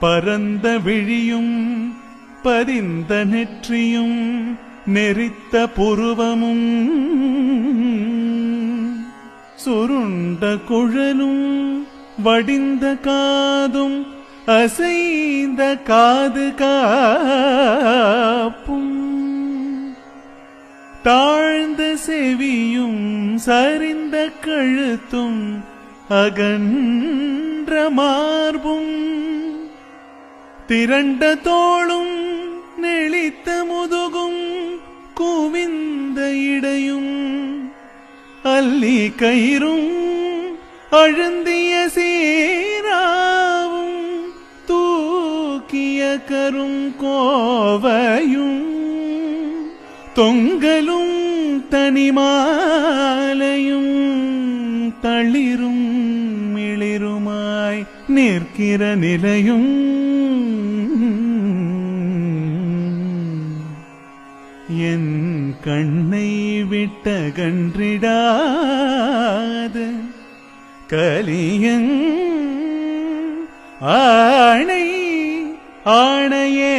பரந்த விழியும் பதிந்த நெற்றியும் நெறித்த புருவமும் சுருண்ட குழலும் வடிந்த காதும் அசைந்த காது காப்பும். தாழ்ந்த செவியும் சரிந்த கழுத்தும் அகன்ற மார்பும். திரண்ட தோளும் நெளித்த முதுகும் குவிந்த இடையும் அல்லி கயிறும் அழுந்திய சீராவும் தூக்கிய கரும் கோவையும் தொங்கலும் தனிமாலையும் தளிரும் மிளிருமாய் நிற்கிற நிலையும் என் கண்ணை விட்ட கன்றிடாத கலியங் ஆணை ஆணையே